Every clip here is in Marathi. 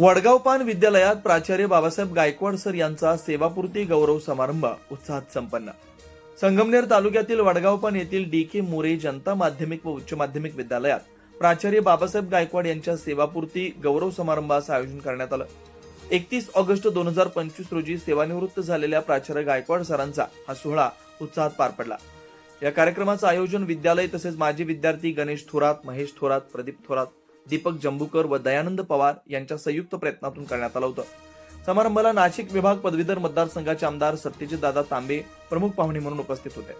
वडगाव पान विद्यालयात प्राचार्य बाबासाहेब गायकवाड सर यांचा सेवापूर्ती गौरव समारंभ उत्साहात संपन्न. संगमनेर तालुक्यातील वडगावपान येथील डी के मोरे जनता माध्यमिक व उच्च माध्यमिक विद्यालयात प्राचार्य बाबासाहेब गायकवाड यांच्या सेवापूर्ती गौरव समारंभाचं आयोजन करण्यात आलं. एकतीस ऑगस्ट दोन हजार पंचवीस रोजी सेवानिवृत्त झालेल्या प्राचार्य गायकवाड सरांचा हा सोहळा उत्साहात पार पडला. या कार्यक्रमाचं आयोजन विद्यालय तसेच माजी विद्यार्थी गणेश थोरात महेश थोरात प्रदीप थोरात दीपक जंबूकर व दयानंद पवार यांच्या संयुक्त प्रयत्नातून करण्यात आलं होतं. समारंभाला नाशिक विभाग पदवीधर मतदारसंघाचे आमदार सत्यजित दादा तांबे प्रमुख पाहुणे म्हणून उपस्थित होते.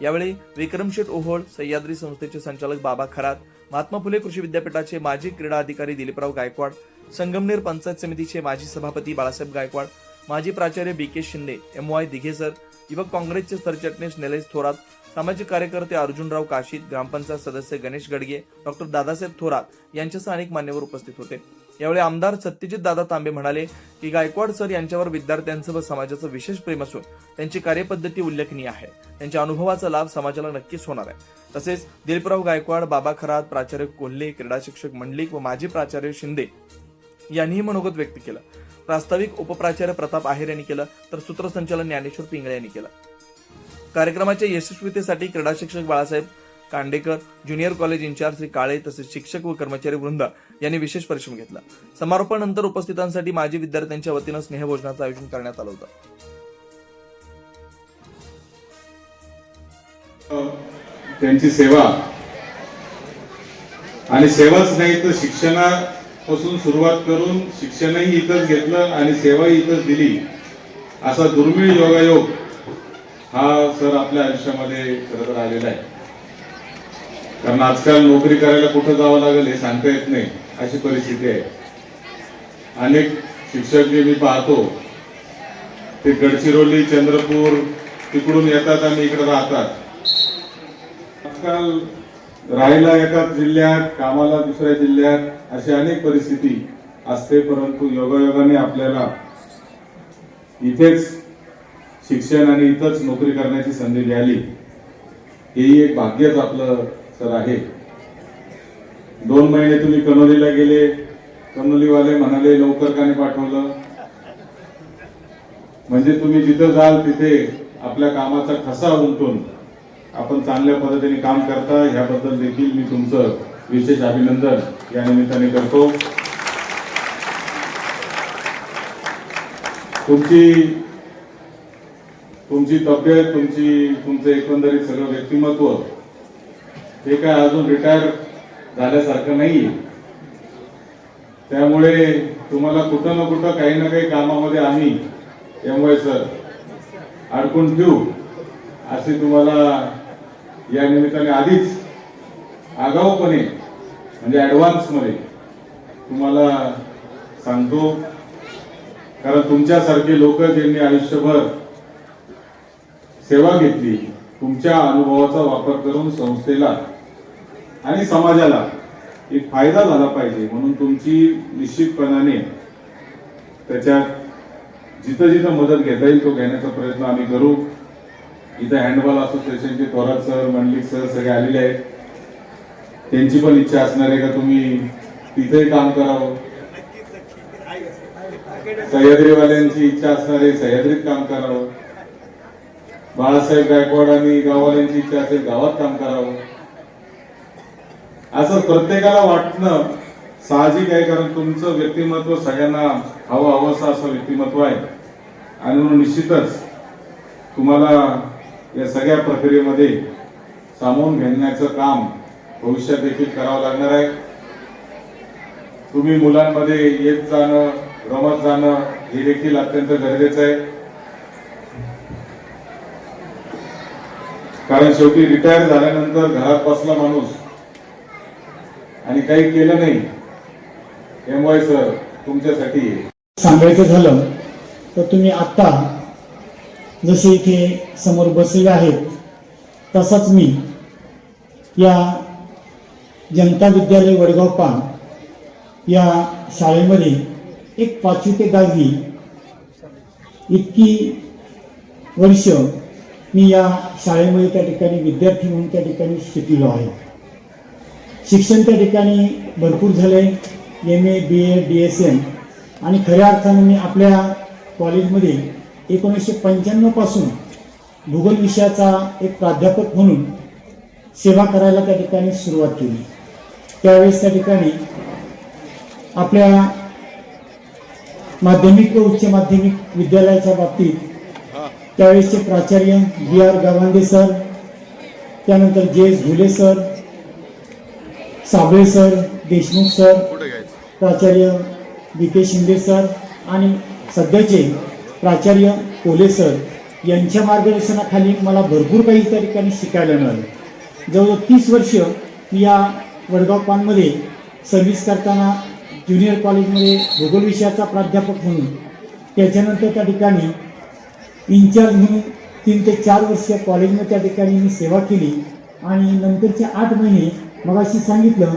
यावेळी विक्रमशेठ ओहोळ सह्याद्री संस्थेचे संचालक बाबा खरात महात्मा फुले कृषी विद्यापीठाचे माजी क्रीडा अधिकारी दिलीपराव गायकवाड संगमनेर पंचायत समितीचे माजी सभापती बाळासाहेब गायकवाड माजी प्राचार्य B K Shinde M Y दिघेसर युवक काँग्रेसचे सरचिटणीस निलेश थोरात सामाजिक कार्यकर्ते अर्जुनराव काशीद ग्रामपंचायत सदस्य गणेश गडगे डॉक्टर दादासाहेब थोरात यांच्यासह अनेक मान्यवर उपस्थित होते. यावेळी आमदार सत्यजित दादा तांबे म्हणाले की गायकवाड सर यांच्यावर विद्यार्थ्यांचं व समाजाचं विशेष प्रेम असून त्यांची कार्यपद्धती उल्लेखनीय आहे. त्यांच्या अनुभवाचा लाभ समाजाला नक्कीच होणार आहे. तसेच दिलीपराव गायकवाड बाबा खरात प्राचार्य कोल्हे क्रीडा शिक्षक मंडलिक व माजी प्राचार्य शिंदे यांनीही मनोगत व्यक्त केलं. प्रास्ताविक उपप्राचार्य प्रताप आहेर यांनी केलं तर सूत्रसंचालन ज्ञानेश्वर पिंगळे यांनी केलं. कार्यक्रमाच्या यशस्वीतेसाठी क्रीडा शिक्षक Balasaheb Kandekar junior college in charge Shri Kale तसेच शिक्षक व कर्मचारी वृंद यांनी विशेष परिश्रम घेतला. समारोपानंतर उपस्थितांसाठी माजी विद्यार्थ्यांच्या वतीनं स्नेहभोजनाचं आयोजन करण्यात आलं होतं. त्यांची सेवा. आणि सेवाच नाही तर पासून सुरुवात करून शिक्षणही इथंच घेतलं आणि सेवाही इथंच दिली. असा दुर्मिळ योगायोग हा सर आपल्या आयुष्यामध्ये खरं तर आलेला आहे. कारण आजकाल नोकरी करायला कुठं जावं लागेल हे सांगता येत नाही अशी परिस्थिती आहे. अनेक शिक्षक जे मी पाहतो ते गडचिरोली चंद्रपूर तिकडून येतात आणि इकडे राहतात. आजकाल राहायला एकाच जिल्ह्यात कामाला दुसऱ्या जिल्ह्यात अशी अनेक परिस्थिती असते परंतु योगायोगाने आपल्याला इथेच शिक्षण आणि इथंच नोकरी करण्याची संधी मिळाली. हेही एक भाग्यच आपलं सर आहे. दोन महिने तुम्ही कनोलीला गेले कनोलीवाले म्हणाले लवकर काने पाठवलं. म्हणजे तुम्ही जिथं जाल तिथे आपल्या कामाचा ठसा उमटून आपण चांगल्या पद्धतीने काम करता ह्याबद्दल देखील मी तुमचं विशेष अभिनंदन या निमित्ताने करतो. तुमची तुमची तब्येत तुमची तुमचं एकंदरीत सगळं व्यक्तिमत्व हे काय अजून रिटायर झाल्यासारखं नाही त्यामुळे तुम्हाला कुठं ना कुठं काही ना काही कामामध्ये आम्ही एम वाय सर अडकून ठेवू अशी तुम्हाला या निमित्ताने आधीच आगाऊपणे म्हणजे ऍडव्हान्समध्ये तुम्हाला सांगतो कारण तुमच्यासारखे लोक ज्यांनी आयुष्यभर सेवा घेतली तुमच्या अनुभवाचा वापर करून संस्थेला आणि समाजाला एक फायदा झाला पाहिजे. म्हणून तुमची निश्चितपणाने त्याच्यात जिथं जिथं मदत घेता येईल तो घेण्याचा प्रयत्न आम्ही करू. इथं हँडबॉल असोसिएशनचे थोरात सर मंडलिक सर सगळे आलेले आहेत. त्यांची पण इच्छा असणार आहे का तुम्ही तिथेही काम करावं? सह्याद्रीवाल्यांची इच्छा असणार आहे सह्याद्रीत काम करावं. बाळासाहेब गायकवाड आणि गाववाल्यांची इच्छा असेल गावात काम करावं. असं प्रत्येकाला वाटणं साहजिक आहे कारण तुमचं व्यक्तिमत्व सगळ्यांना हवं हवंसं असं व्यक्तिमत्व आहे. आणि म्हणून निश्चितच तुम्हाला या सगळ्या प्रक्रियेमध्ये सामावून घेण्याचं काम भविष्यात देखील करावं लागणार आहे. तुम्ही मुलांमध्ये येत जाणं रमत जाणं हे देखील अत्यंत गरजेचं आहे. कारण शेवटी रिटायर झाल्यानंतर घरात बसला माणूस आणि काही केलं नाही एम वाय सर तुमच्यासाठी. सांगायचं झालं तर तुम्ही आता जसे इथे समोर बसलेले आहेत तसाच मी या जनता विद्यालय वडगाव पान या शाळेमध्ये एक पाचवी ते दहावी इतकी वर्ष मी या शाळेमध्ये त्या ठिकाणी विद्यार्थी म्हणून त्या ठिकाणी शिकलेलो आहे. शिक्षण त्या ठिकाणी भरपूर झाले M A B A D S M आणि खऱ्या अर्थाने मी आपल्या कॉलेजमध्ये एकोणीसशे पंच्याण्णवपासून भूगोल विषयाचा एक प्राध्यापक म्हणून सेवा करायला त्या ठिकाणी सुरुवात केली. त्यावेळेस त्या ठिकाणी आपल्या माध्यमिक व उच्च माध्यमिक विद्यालयाच्या बाबतीत त्यावेळेसचे प्राचार्य बी आर गावंडे सर त्यानंतर J S Ghule sir Sable sir Deshmukh sir प्राचार्य बी के शिंदे सर आणि सध्याचे प्राचार्य कोले सर यांच्या मार्गदर्शनाखाली मला भरपूर काही त्या ठिकाणी शिकायला मिळालं. जवळजवळ तीस वर्ष मी या वडगाव पानमध्ये सर्व्हिस करताना ज्युनियर कॉलेजमध्ये भूगोल विषयाचा प्राध्यापक म्हणून त्याच्यानंतर त्या ठिकाणी इन्चार्ज म्हणून तीन ते चार वर्ष कॉलेजमध्ये त्या ठिकाणी मी सेवा केली आणि नंतरचे आठ महिने मगाशी सांगितलं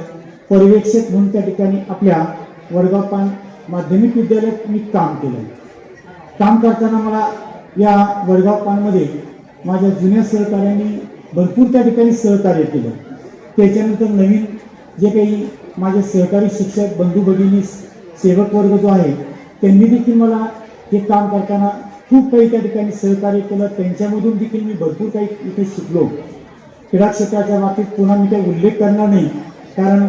पर्यवेक्षक म्हणून त्या ठिकाणी आपल्या वडगाव पान माध्यमिक विद्यालयात मी काम केलं. काम करताना मला या वडगाव पानमध्ये माझ्या जुन्या सहकार्यांनी भरपूर त्या ठिकाणी सहकार्य केलं. त्याच्यानंतर नवीन जे काही माझे सहकारी शिक्षक बंधू भगिनी सेवक वर्ग जो आहे त्यांनी देखील मला हे काम करताना खूप काही त्या ठिकाणी सहकार्य केलं. त्यांच्यामधून देखील मी भरपूर काही इथे शिकलो. क्रीडा क्षेत्राच्या बाबतीत पुन्हा मी काही उल्लेख करणार नाही कारण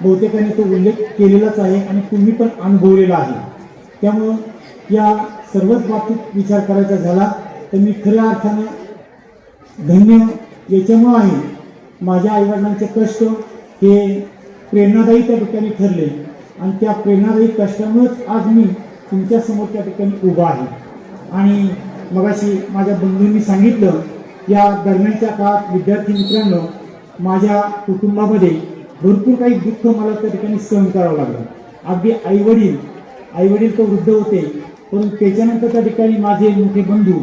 बहुतेकांनी तो उल्लेख केलेलाच आहे आणि तुम्ही पण अनुभवलेला आहे. त्यामुळं या सर्वच बाबतीत विचार करायचा झाला तर मी खऱ्या अर्थानं धन्य याच्यामुळं आहे. माझ्या आईवडिलांचे कष्ट हे प्रेरणादायी त्या ठिकाणी ठरले आणि त्या प्रेरणादायी कष्टामुळेच आज मी तुमच्यासमोर त्या ठिकाणी उभा आहे. आणि मगाशी माझ्या बंधूंनी सांगितलं या दरम्यानच्या काळात विद्यार्थी मित्रांनो माझ्या कुटुंबामध्ये भरपूर काही दुःख मला त्या ठिकाणी सहन करावं लागलं. अगदी आईवडील आईवडील तर वृद्ध होते पण त्याच्यानंतर त्या ठिकाणी माझे मोठे बंधू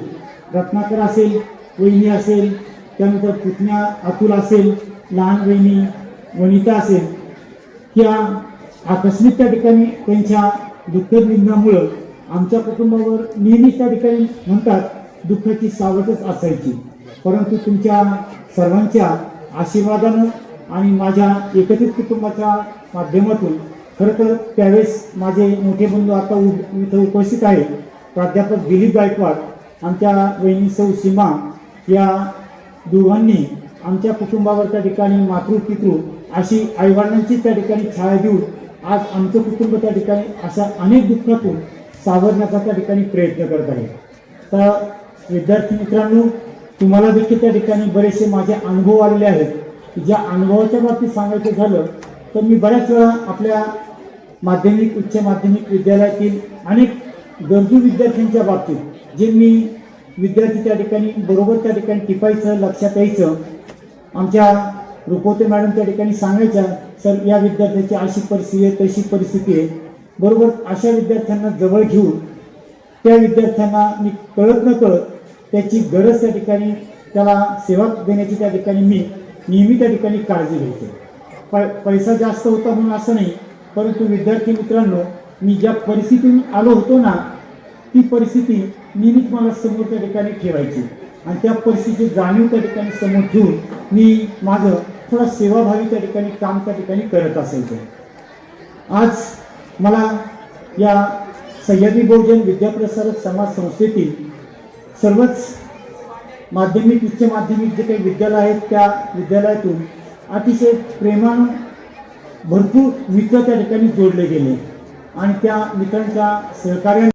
रत्नाकर असेल वहिनी असेल त्यानंतर पुतण्या अतुल असेल लहान वहिनी वनिता असेल या आकस्मिक त्या ठिकाणी त्यांच्या दुःखद निधनामुळं आमच्या कुटुंबावर नेहमीच त्या ठिकाणी म्हणतात दुःखाची सावटच असायची. परंतु तुमच्या सर्वांच्या आशीर्वादानं आणि माझ्या एकत्रित कुटुंबाच्या माध्यमातून खरं तर त्यावेळेस माझे मोठे बंधू आता उ- इथं उपस्थित आहेत. प्राध्यापक दिलीप गायकवाड आमच्या वहिनी सौ सीमा या दोघांनी आमच्या कुटुंबावर त्या ठिकाणी मातृ पितृ अशी आईवडिलांची त्या ठिकाणी छाया देऊन आज आमचं कुटुंब त्या ठिकाणी अशा अनेक दुःखातून सावरण्याचा त्या ठिकाणी प्रयत्न करत आहे. तर विद्यार्थी मित्रांनो तुम्हाला देखील त्या ठिकाणी बरेचसे माझे अनुभव आलेले आहेत. ज्या अनुभवाच्या बाबतीत सांगायचं झालं तर मी बऱ्याच वेळा आपल्या माध्यमिक उच्च माध्यमिक विद्यालयातील अनेक गरजू विद्यार्थ्यांच्या बाबतीत जे मी विद्यार्थी त्या ठिकाणी बरोबर त्या ठिकाणी टिपायचं लक्षात यायचं आमच्या रुपवते मॅडम त्या ठिकाणी सांगायच्या सर या विद्यार्थ्याची अशी परिस्थिती आहे तशी परिस्थिती आहे. बरोबर अशा विद्यार्थ्यांना जवळ घेऊन त्या विद्यार्थ्यांना मी कळत न कळत त्याची गरज त्या ठिकाणी त्याला सेवा देण्याची त्या ठिकाणी मी नेहमी त्या ठिकाणी काळजी घेतो. प पैसा जास्त होता म्हणून असं नाही परंतु विद्यार्थी मित्रांनो मी ज्या परिस्थितीतून आलो होतो ना ती परिस्थिती नेहमीच मला समोर त्या ठिकाणी ठेवायची. आणि त्या परिस्थितीची जाणीव त्या ठिकाणी समोर ठेवून मी माझं थोडा सेवाभावी त्या ठिकाणी काम त्या ठिकाणी करत असायचो आज मला या सह्याद्री बहुजन विद्याप्रसारक समाज संस्थेतील सर्वच माध्यमिक उच्च माध्यमिक जे काही विद्यालय आहेत त्या विद्यालयातून अतिशय प्रेमानं भरपूर मित्र त्या ठिकाणी जोडले गेले. आणि त्या मित्रांच्या सहकार्याने